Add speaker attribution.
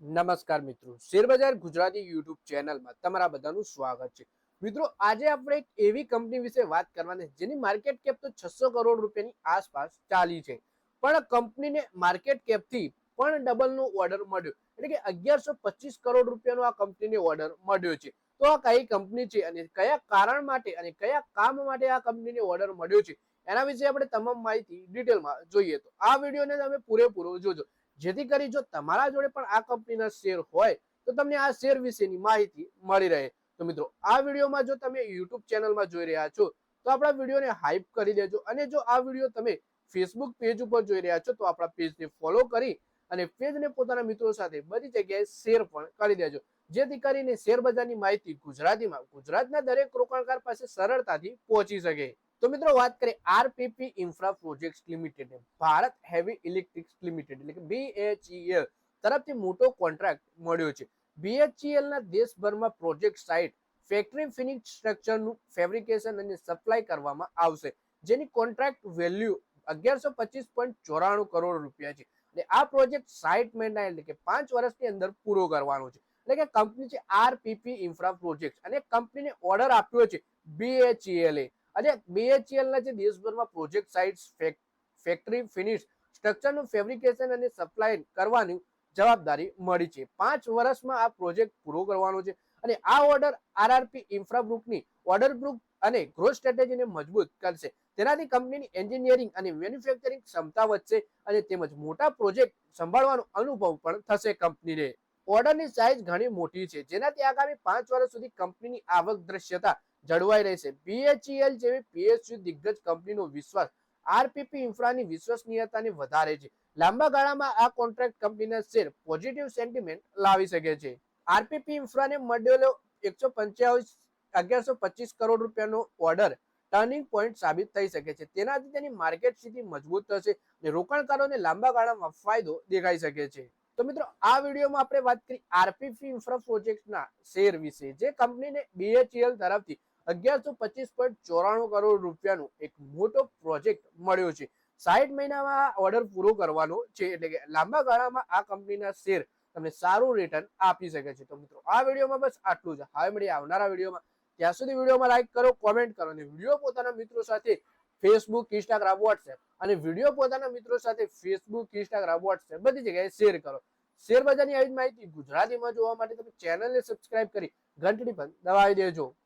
Speaker 1: નમસ્કાર મિત્રો. શેરબજાર ગુજરાતી યુટ્યુબ ચેનલમાં તમારા બધાનું સ્વાગત છે. મિત્રો, આજે આપણે એક એવી કંપની વિશે વાત કરવાની, જેની માર્કેટ કેપ તો છસો કરોડ રૂપિયાની આસપાસ ચાલી છે. પણ કંપનીને માર્કેટ કેપથી પણ ડબલનો ઓર્ડર મળ્યો. એટલે કે અગિયારસો પચીસ કરોડ રૂપિયાનો આ કંપનીને ઓર્ડર મળ્યો છે. તો આ કઈ કંપની છે અને કયા કારણ માટે અને કયા કામ માટે આ કંપનીને ઓર્ડર મળ્યો છે? એના વિશે આપણે તમામ માહિતી ડિટેલમાં જોઈએ. તો આ વિડીયોને તમે પૂરેપૂરો જોજો. જેથી કરી જો તમારા જોડે પણ આ કંપનીના શેર હોય, તો તમને આ શેર વિશેની માહિતી મળી રહે. તો મિત્રો, આ વિડીયોમાં જો તમે યુટ્યુબ ચેનલમાં જોઈ રહ્યા છો, તો આપણા વિડીયોને હાઈપ કરી દેજો અને જો આ વીડિયો તમે ફેસબુક પેજ ઉપર જોઈ રહ્યા છો, તો આપણા પેજને ફોલો કરી અને પેજને પોતાના મિત્રો સાથે બધી જગ્યાએ શેર પણ કરી દેજો. જેથી કરીને શેર બજારની માહિતી ગુજરાતીમાં, ગુજરાતના દરેક રોકાણકાર પાસે સરળતાથી પહોંચી શકે. તો મિત્રો વાત કરીએ RPP infra projects limited Bharat heavy electricals limited એટલે કે બીએચઈએલ તરફથી મોટો કોન્ટ્રાક્ટ મળ્યો છે. બીએચઈએલ ના દેશભરમાં પ્રોજેક્ટ સાઇટ ફેક્ટરી ફિનિશ સ્ટ્રક્ચરનું ફેબ્રિકેશન અને સપ્લાય કરવામાં આવશે. જેની કોન્ટ્રાક્ટ વેલ્યુ અગિયારસો પચીસ પોઈન્ટ ચોરાણું કરોડ રૂપિયા છે. અને આ પ્રોજેક્ટ સાઇટ મહિના એટલે કે પાંચ વર્ષની અંદર પૂરો કરવાનો છે. એટલે કે કંપની છે આરપીપી ઇન્ફ્રા પ્રોજેક્ટ અને કંપનીને ઓર્ડર આપ્યો છે બીએચઈએલ અને બીએચઈએલ ના જે દેશભરમાં પ્રોજેક્ટ સાઇટ્સ ફેક્ટરી ફિનિશ સ્ટ્રક્ચરનું ફેબ્રિકેશન અને સપ્લાય કરવાની જવાબદારી મળી છે. પાંચ વર્ષમાં આ પ્રોજેક્ટ પૂરો કરવાનો છે અને આ ઓર્ડર આરઆરપી ઇન્ફ્રા ગ્રુપની ઓર્ડર ગ્રુપ અને ગ્રોથ સ્ટ્રેટેજીને મજબૂત કરશે. તેનાથી કંપનીની એન્જિનિયરિંગ અને મેન્યુફેક્ચરિંગ ક્ષમતા વધશે અને તેમજ મોટા પ્રોજેક્ટ સંભાળવાનો અનુભવ પણ થશે કંપનીને ઓર્ડરની સાઇઝ ઘણી મોટી છે. જેનાથી આગામી પાંચ વર્ષ સુધી કંપનીની આવક દ્રશ્યતા જળવાઈ રહેશે. બીએચઈએલ જેવી પીએસયુ દિગ્ગજ કંપનીનો વિશ્વાસ આરપીપી ઇન્ફ્રાની વિશ્વસનીયતાને વધારે છે. લાંબા ગાળામાં આ કોન્ટ્રાક્ટ કંપનીના શેર પોઝિટિવ સેન્ટિમેન્ટ લાવી શકે છે. આરપીપી ઇન્ફ્રાને મળેલો એકસો અગિયારસો પચીસ કરોડ રૂપિયાનો ઓર્ડર ટર્નિંગ પોઈન્ટ સાબિત થઈ શકે છે. તેનાથી તેની માર્કેટ સ્થિતિ મજબૂત થશે અને રોકાણકારોને લાંબા ગાળામાં ફાયદો દેખાઈ શકે છે. તો મિત્રો, આ વિડીયોમાં આપણે વાત કરી આરપીપી ઇન્ફ્રા પ્રોજેક્ટના શેર વિશે, જે કંપનીને બીએચઈએલ તરફથી અગિયારસો પચીસ પોઈન્ટ ચોરાણું કરોડ રૂપિયાનો એક મોટો પ્રોજેક્ટ મળ્યો છે. સાહીઠ મહિનામાં ઓર્ડર પૂરો કરવાનો છે એટલે કે લાંબા ગાળામાં આ કંપનીના શેર તમને સારું રિટર્ન આપી શકે છે. તો મિત્રો, આ વિડીયોમાં બસ આટલું જ. હવે મળીએ આવનારા વિડીયોમાં. ત્યાં સુધી વિડીયોમાં લાઈક કરો કોમેન્ટ કરો અને વીડિયો પોતાના મિત્રો સાથે ફેસબુક ઇન્સ્ટાગ્રામ વોટ્સએપ અને વીડિયો પોતાના મિત્રો સાથે ફેસબુક ઇન્સ્ટાગ્રામ વોટ્સએપ બધી જગ્યાએ શેર કરો. શેર બજારની આવી માહિતી ગુજરાતીમાં જોવા માટે તમે ચેનલને સબસ્ક્રાઇબ કરી ઘંટડી પણ દબાવી દેજો.